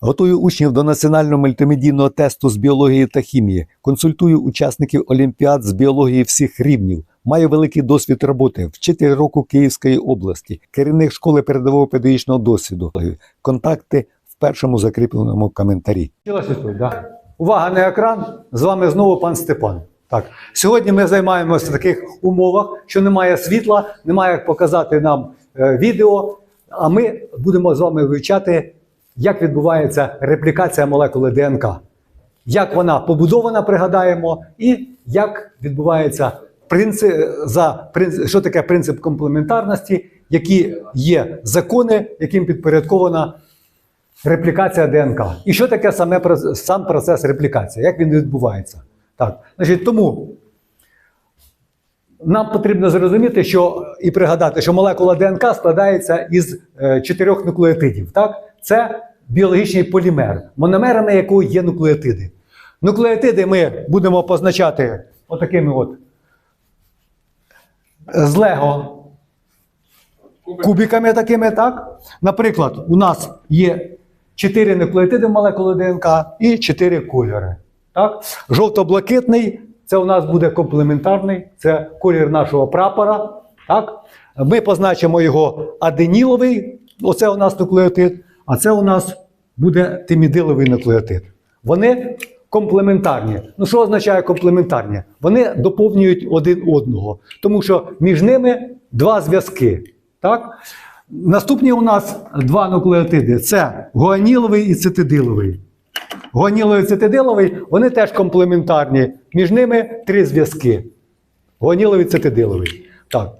Готую учнів до національного мультимедійного тесту з біології та хімії. Консультую учасників олімпіад з біології всіх рівнів. Маю великий досвід роботи, вчитель року Київської області, керівник школи передового педагогічного досвіду. Контакти в першому закріпленому коментарі. Увага на екран! З вами знову пан Степан. Так, сьогодні ми займаємося в таких умовах, що немає світла, немає як показати нам е, відео. А ми будемо з вами вивчати, як відбувається реплікація молекули ДНК. Як вона побудована, пригадаємо, і як відбувається принцип, за що таке принцип комплементарності, які є закони, яким підпорядкована реплікація ДНК. І що таке саме сам процес реплікації, як він відбувається. Так, значить, тому нам потрібно зрозуміти, що і пригадати, що молекула ДНК складається із е, чотирьох нуклеотидів. Так? Це біологічний полімер, мономерами якого є нуклеотиди. Нуклеотиди ми будемо позначати отакими от з Лего кубиками такими, так? Наприклад, у нас є 4 нуклеотиди в молекули ДНК і 4 кольори. Так? Жовто-блакитний це у нас буде комплементарний, це колір нашого прапора. Так? Ми позначимо його аденіловий, оце у нас нуклеотид, а це у нас буде тимідиловий нуклеотид. Вони комплементарні. Ну, що означає комплементарні? Вони доповнюють один одного, тому що між ними два зв'язки. Так? Наступні у нас два нуклеотиди: це гуаніловий і цитидиловий. Гуаніловий і цитидиловий, вони теж комплементарні. Між ними три зв'язки. Гуаніловий і цитидиловий. Так.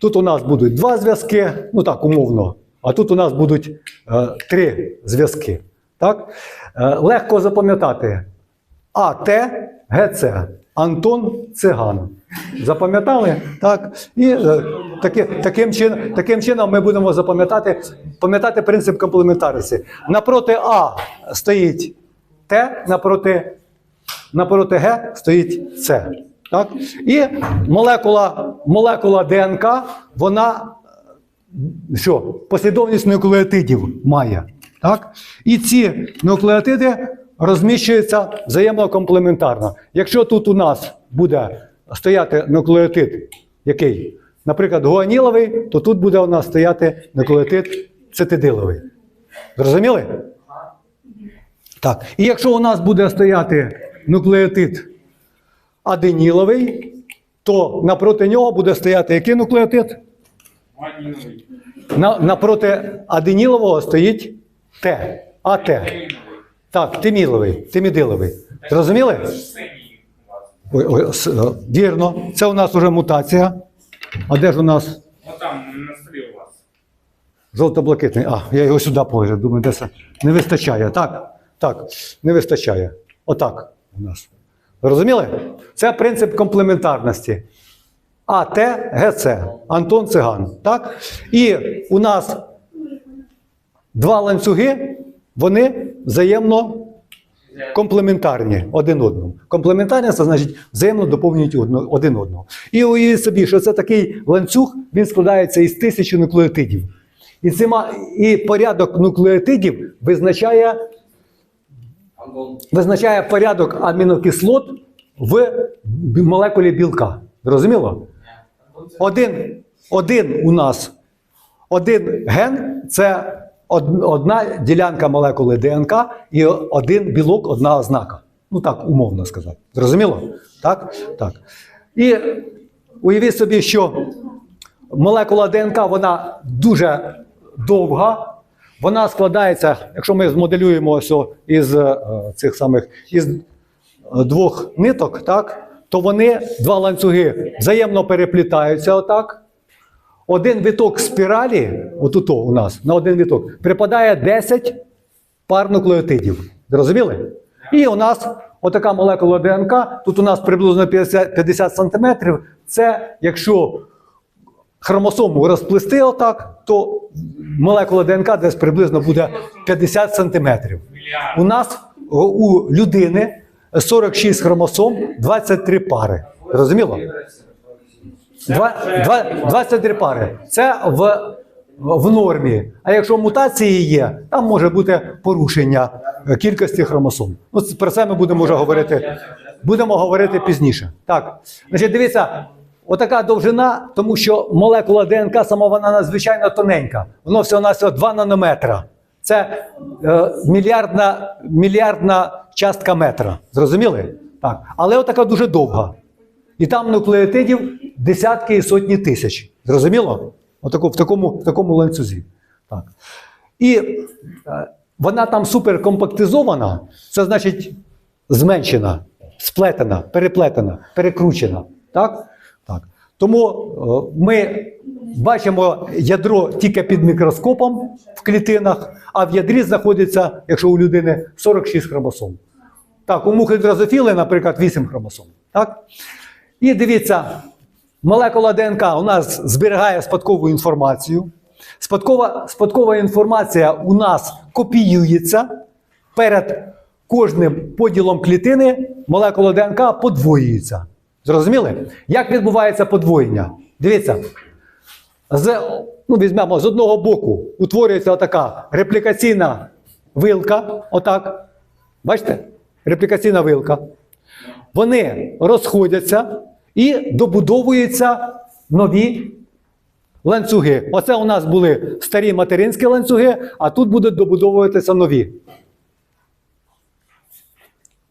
Тут у нас будуть два зв'язки, ну так, умовно. А тут у нас будуть е, три зв'язки. Так? Е, легко запам'ятати. АТ, ГЦ. Антон Циган. Запам'ятали? Так. І е, таки, таким, чин, таким чином ми будемо запам'ятати пам'ятати принцип комплементарності. Напроти А стоїть Т, напроти, напроти Г стоїть С. Так? І молекула, молекула ДНК, вона що? Послідовність нуклеотидів має. Так? І ці нуклеотиди розміщуються взаємно комплементарно. Якщо тут у нас буде стояти нуклеотид, який, наприклад, гуаніловий, то тут буде у нас стояти нуклеотид цитидиловий. Зрозуміли? Так. І якщо у нас буде стояти нуклеотид аденіловий, то напроти нього буде стояти який нуклеотид? На, напроти аденілового стоїть Т. АТ. Так, тиміловий, тимідиловий. Зрозуміли? Ой, ой, с- е, вірно. Це у нас вже мутація. А де ж у нас Вот на столе у вас. жовто-блакитний? А, я його сюди положив. Думаю, де це не вистачає. Так, так, не вистачає. Отак у нас. Зрозуміли? Це принцип комплементарності. АТ, ГЦ, Антон Циган. Так? І у нас два ланцюги, вони взаємно комплементарні один одному. Комплементарність це значить взаємно доповнюють один одного. І уявіть собі, що це такий ланцюг, він складається із тисячі нуклеотидів. І, цима, і порядок нуклеотидів визначає, визначає порядок амінокислот в молекулі білка. Зрозуміло? Один, один у нас, один ген це одна ділянка молекули ДНК і один білок, одна ознака. Ну так, умовно сказати. Зрозуміло? Так? Так. І уявіть собі, що молекула ДНК вона дуже довга. Вона складається, якщо ми змоделюємо ось із е, цих самих із двох ниток, так, то вони, два ланцюги, взаємно переплітаються отак. Один виток спіралі, отут у нас, на один виток, припадає 10 пар нуклеотидів. Зрозуміли? І у нас отака молекула ДНК, тут у нас приблизно 50, 50 сантиметрів. Це якщо хромосому розплести отак, то молекула ДНК десь приблизно буде 50 сантиметрів. У нас у людини 46 хромосом, 23 пари. Розуміло? Два, два, 23 пари. Це в в нормі. А якщо мутації є, там може бути порушення кількості хромосом. Ну, про це ми будемо вже говорити. Будемо говорити пізніше. Так, значить, дивіться, отака довжина, тому що молекула ДНК сама вона надзвичайно тоненька. Воно всього на 2 нанометра. Це е, мільярдна, мільярдна частка метра. Зрозуміли? Так. Але отака дуже довга. І там нуклеотидів десятки і сотні тисяч. Зрозуміло? Отако, в, такому, в такому ланцюзі. Так. І е, вона там суперкомпактизована, це значить зменшена, сплетена, переплетена, перекручена. Так? Так. Тому е, ми бачимо ядро тільки під мікроскопом в клітинах, а в ядрі знаходиться, якщо у людини 46 хромосом. Так, у мухи дрозофіли, наприклад, 8 хромосом. Так? І дивіться, молекула ДНК у нас зберігає спадкову інформацію. Спадкова, спадкова інформація у нас копіюється перед кожним поділом клітини молекула ДНК подвоюється. Зрозуміли? Як відбувається подвоєння? Дивіться. З, ну, візьмемо з одного боку утворюється така реплікаційна вилка. Отак. Бачите? Реплікаційна вилка. Вони розходяться і добудовуються нові ланцюги. Оце у нас були старі материнські ланцюги, а тут будуть добудовуватися нові.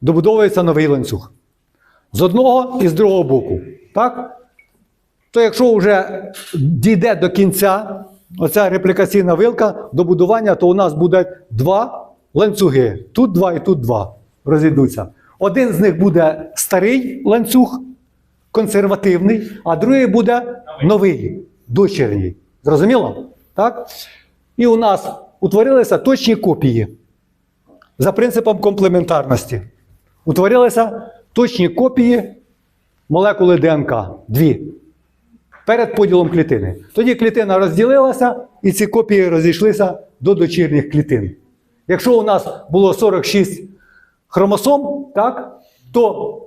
Добудовується новий ланцюг. З одного і з другого боку. Так? То якщо вже дійде до кінця оця реплікаційна вилка до будування, то у нас буде два ланцюги. Тут два і тут два розійдуться. Один з них буде старий ланцюг, консервативний, а другий буде новий, дочірній. Зрозуміло? Так? І у нас утворилися точні копії за принципом комплементарності. Утворилися точні копії молекули ДНК. Дві. Перед поділом клітини. Тоді клітина розділилася, і ці копії розійшлися до дочірніх клітин. Якщо у нас було 46 хромосом, так, то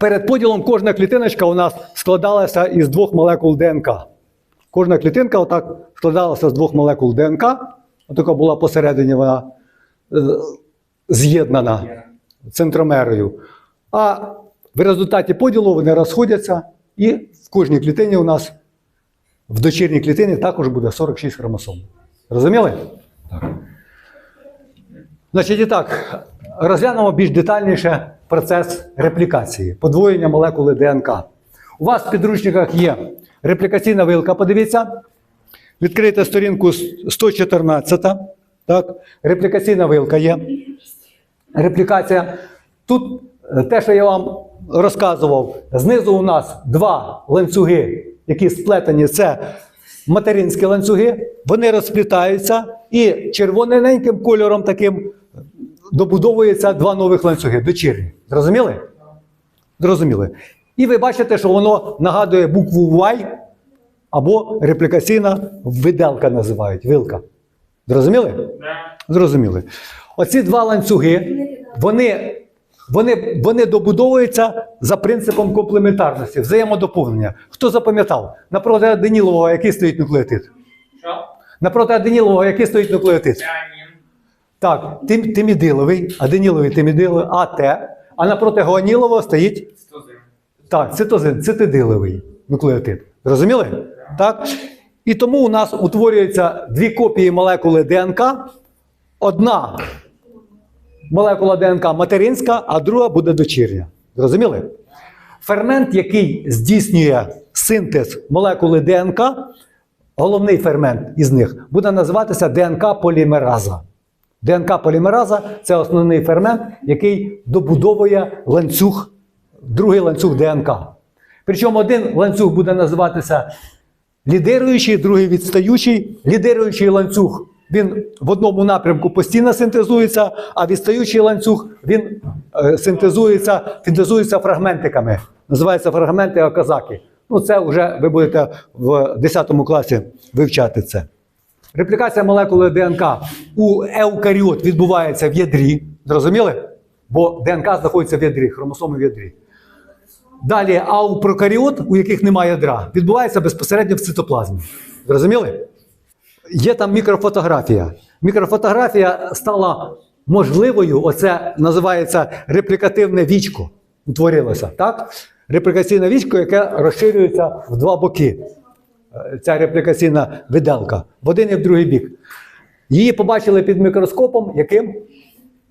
перед поділом кожна клітиночка у нас складалася із двох молекул ДНК. Кожна клітинка отак складалася з двох молекул ДНК. Отака була посередині вона е, з'єднана центромерою. А в результаті поділу вони розходяться, і в кожній клітині у нас в дочірній клітині також буде 46 хромосом. Розуміли? Так. Значить, і так, розглянемо більш детальніше процес реплікації, подвоєння молекули ДНК. У вас в підручниках є реплікаційна вилка, подивіться. Відкрийте сторінку 114. Так? Реплікаційна вилка є. Реплікація. Тут е, те, що я вам розказував, знизу у нас два ланцюги, які сплетені, це материнські ланцюги, вони розплітаються, і червоненьким кольором таким добудовується два нових ланцюги, дочірні. Зрозуміли? Зрозуміли. І ви бачите, що воно нагадує букву Y або реплікаційна виделка називають, вилка. Зрозуміли? Зрозуміли. Оці два ланцюги, вони, вони, вони добудовуються за принципом комплементарності, взаємодоповнення. Хто запам'ятав? Напроти аденілового який стоїть нуклеотид? Що? Напроти аденілового який стоїть нуклеотид? Так, тим, тимідиловий, аденіловий, тимідиловий, АТ. А напроти гуанілового стоїть Стозин. так, цитозин, цитидиловий нуклеотид. Зрозуміли? Так? І тому у нас утворюються дві копії молекули ДНК. Одна молекула ДНК материнська, а друга буде дочірня. Зрозуміли? Фермент, який здійснює синтез молекули ДНК, головний фермент із них, буде називатися ДНК-полімераза. ДНК-полімераза це основний фермент, який добудовує ланцюг, другий ланцюг ДНК. Причому один ланцюг буде називатися лідируючий, другий відстаючий. Лідируючий ланцюг він в одному напрямку постійно синтезується, а відстаючий ланцюг він е, синтезується, синтезується фрагментиками. Називаються фрагменти Оказаки. Ну, це вже ви будете в 10 класі вивчати це. Реплікація молекули ДНК у еукаріот відбувається в ядрі. Зрозуміли? Бо ДНК знаходиться в ядрі, хромосоми в ядрі. Далі, а у прокаріот, у яких немає ядра, відбувається безпосередньо в цитоплазмі. Зрозуміли? Є там мікрофотографія. Мікрофотографія стала можливою, оце називається реплікативне вічко. Утворилося, так? Реплікаційне вічко, яке розширюється в два боки. Е, Ця реплікаційна виделка в один і в другий бік. Її побачили під мікроскопом, яким?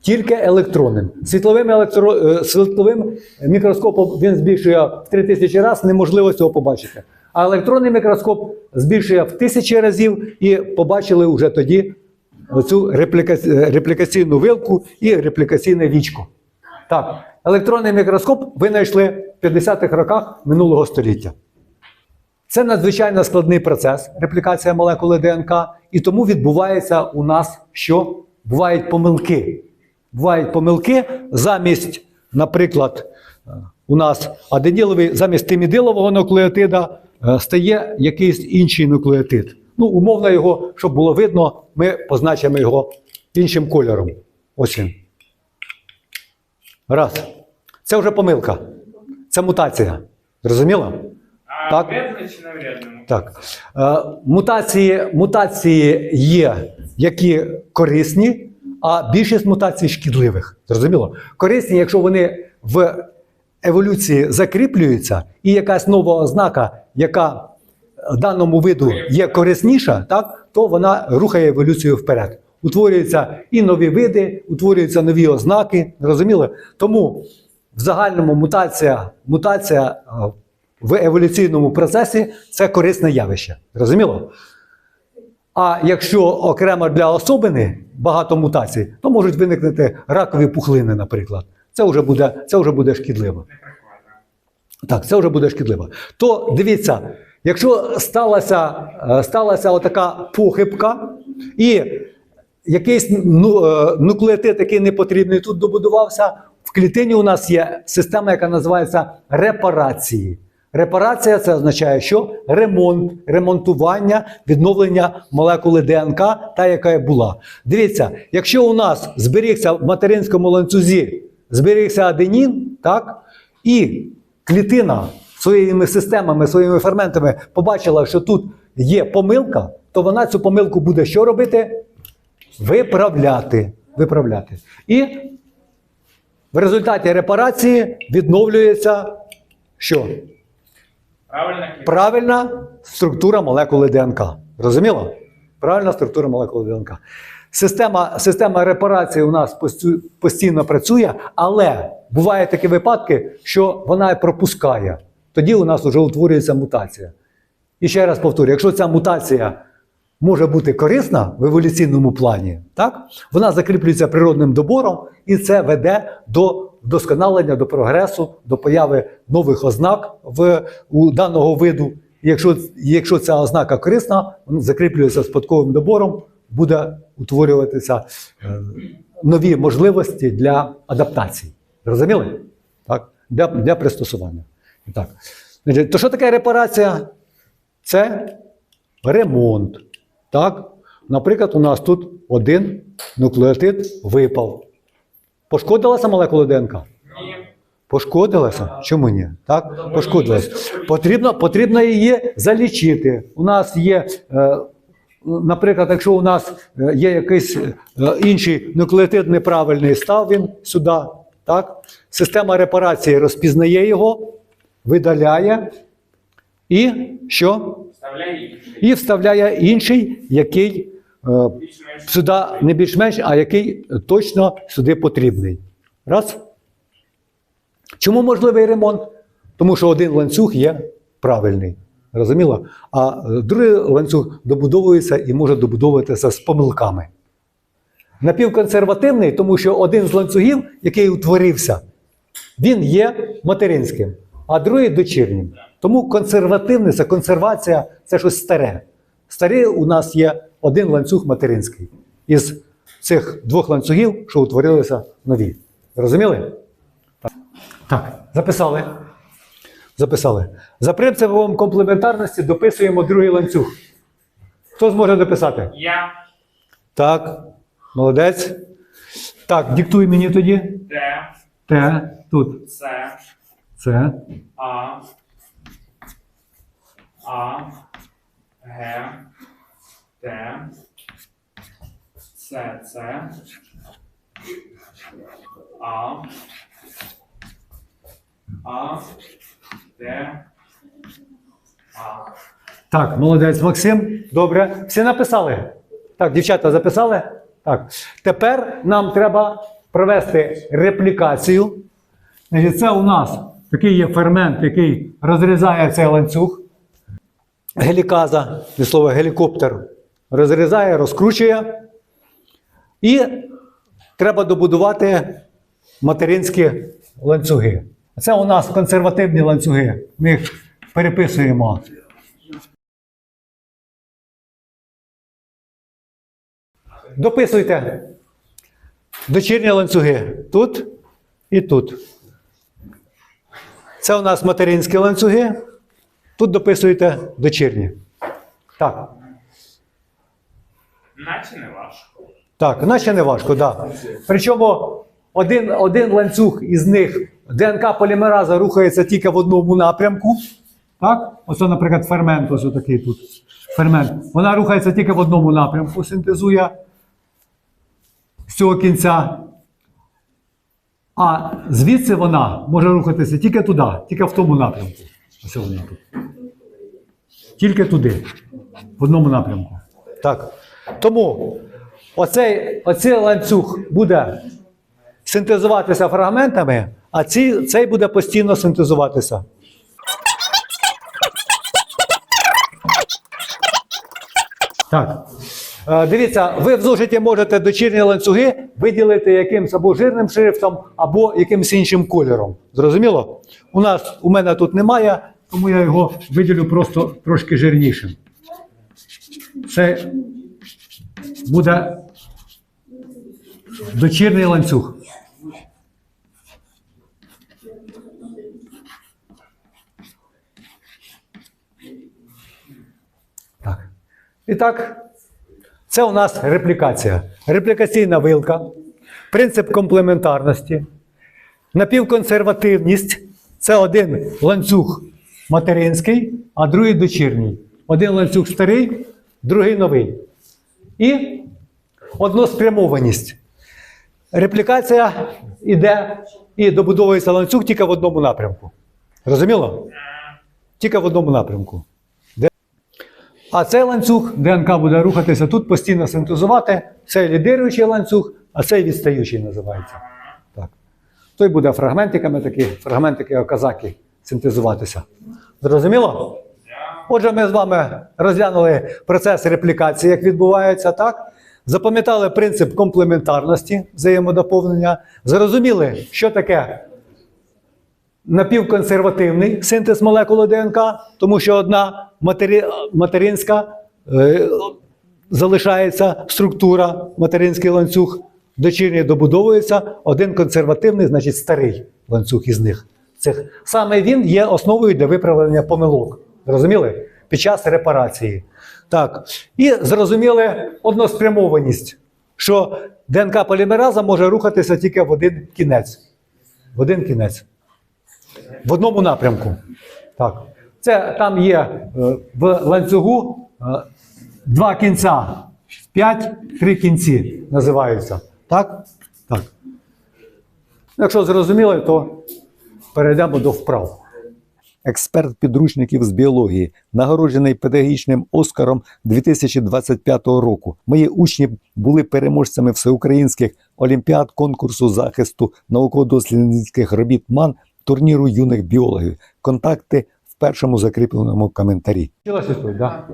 Тільки електронним. Світловим, електро... е, світловим мікроскопом він збільшує в 3000 разів, неможливо цього побачити. А електронний мікроскоп збільшує в тисячі разів і побачили вже тоді оцю реплікаційну вилку і реплікаційне вічко. Так, електронний мікроскоп винайшли в 50-х роках минулого століття. Це надзвичайно складний процес, реплікація молекули ДНК, і тому відбувається у нас що? Бувають помилки. Бувають помилки замість, наприклад, у нас аденіловий, замість тимідилового нуклеотида стає якийсь інший нуклеотид. Ну, умовно його, щоб було видно, ми позначимо його іншим кольором. Ось він. Раз. Це вже помилка. Це мутація. Зрозуміло? Так. Так. Е, мутації, мутації є, які корисні, а більшість мутацій шкідливих. Зрозуміло? Корисні, якщо вони в еволюції закріплюються, і якась нова ознака, яка даному виду є корисніша, так, то вона рухає еволюцію вперед. Утворюються і нові види, утворюються нові ознаки. Зрозуміло? Тому в загальному мутація, мутація е, в еволюційному процесі це корисне явище. Зрозуміло? А якщо окремо для особини багато мутацій, то можуть виникнути ракові пухлини, наприклад. Це вже буде, це вже буде шкідливо. Так, це вже буде шкідливо. То дивіться, якщо сталася, е, сталася отака похибка, і якийсь ну, е, нуклеотид, який не потрібний, тут добудувався, в клітині у нас є система, яка називається репарації. Репарація це означає, що ремонт, ремонтування, відновлення молекули ДНК, та, яка була. Дивіться, якщо у нас зберігся в материнському ланцюзі, зберігся аденін, так, і клітина своїми системами, своїми ферментами побачила, що тут є помилка, то вона цю помилку буде що робити? Виправляти. Виправляти. І в результаті репарації відновлюється що? Правильно? Кирил? Правильна структура молекули ДНК. Розуміло? Правильна структура молекули ДНК. Система, система репарації у нас постійно працює, але бувають такі випадки, що вона пропускає. Тоді у нас вже утворюється мутація. І ще раз повторюю: якщо ця мутація може бути корисна в еволюційному плані, так? вона закріплюється природним добором, і це веде до вдосконалення, до прогресу, до появи нових ознак в, у даного виду. Якщо, якщо ця ознака корисна, вона закріплюється спадковим добором, буде утворюватися е, нові можливості для адаптації. Розуміли? Так? Для, для пристосування. Так. То що таке репарація? Це ремонт. Так? Наприклад, у нас тут один нуклеотид випав. Пошкодилася молекула ДНК? Ні. Пошкодилася? Чому ні? Так? Пошкодилася. Потрібно, потрібно її залічити. У нас є, е, наприклад, якщо у нас е, є якийсь е, інший нуклеотид неправильний, став він сюди. Так? Система репарації розпізнає його, видаляє і що? Інший. І вставляє інший, який е, сюди не більш-менш, а який точно сюди потрібний. Раз. Чому можливий ремонт? Тому що один ланцюг є правильний. Розуміло? А е, другий ланцюг добудовується і може добудовуватися з помилками. Напівконсервативний, тому що один з ланцюгів, який утворився, він є материнським, а другий дочірнім. Тому консервативний це консервація це щось старе. Старий у нас є один ланцюг материнський. Із цих двох ланцюгів, що утворилися нові. Розуміли? Так, так записали. Записали. За принципом комплементарності дописуємо другий ланцюг. Хто зможе дописати? Я. Так, молодець. Так, диктуй мені тоді. Т. Т, тут. С. Це. А. А. Г. Т, С, С, А, А, Д, А. Так, молодець, Максим. Добре. Всі написали? Так, дівчата записали? Так. Тепер нам треба провести реплікацію. Це у нас такий є фермент, який розрізає цей ланцюг. Геліказа, від слова гелікоптер, розрізає, розкручує. І треба добудувати материнські ланцюги. Це у нас консервативні ланцюги. Ми їх переписуємо. Дописуйте дочірні ланцюги тут і тут. Це у нас материнські ланцюги. Тут дописуєте дочірні. Так. Наче не важко. Так, наче не важко, так. Да. Причому один, один ланцюг із них ДНК полімераза рухається тільки в одному напрямку. Так? Оце, наприклад, фермент, ось такий тут. Фермент. Вона рухається тільки в одному напрямку, синтезує з цього кінця. А звідси вона може рухатися тільки туди, тільки в тому напрямку. Ось вона тут. Тільки туди, в одному напрямку. Так. Тому оцей, оцей ланцюг буде синтезуватися фрагментами, а ці, цей буде постійно синтезуватися. Так. Е, Дивіться, ви в зошиті можете дочірні ланцюги виділити якимсь або жирним шрифтом, або якимось іншим кольором. Зрозуміло? У нас у мене тут немає, тому я його виділю просто трошки жирнішим. Це буде дочірній ланцюг. Так. І так, це у нас реплікація. Реплікаційна вилка, принцип комплементарності, напівконсервативність це один ланцюг материнський, а другий дочірній. Один ланцюг старий, другий новий. І односпрямованість. Реплікація йде і добудовується ланцюг тільки в одному напрямку. Розуміло? Тільки в одному напрямку. А цей ланцюг ДНК буде рухатися тут, постійно синтезувати. Цей лідируючий ланцюг, а цей відстаючий називається. Так. Той буде фрагментиками такі, фрагментики оказаки синтезуватися. Зрозуміло? Отже, ми з вами розглянули процес реплікації, як відбувається, так? Запам'ятали принцип комплементарності взаємодоповнення, зрозуміли, що таке напівконсервативний синтез молекули ДНК, тому що одна матері... материнська е, залишається структура, материнський ланцюг, дочірній добудовується, один консервативний, значить старий ланцюг із них. Цих. Саме він є основою для виправлення помилок. Зрозуміли? Під час репарації. Так. І зрозуміли односпрямованість, що ДНК полімераза може рухатися тільки в один кінець. В один кінець. В одному напрямку. Так. Це там є е, в ланцюгу е, два кінця. П'ять, три кінці називаються. Так? Так. Якщо зрозуміли, то перейдемо до вправ. експерт підручників з біології, нагороджений педагогічним Оскаром 2025 року. Мої учні були переможцями всеукраїнських олімпіад конкурсу захисту науково-дослідницьких робіт МАН турніру юних біологів. Контакти в першому закріпленому коментарі. Вчилася да?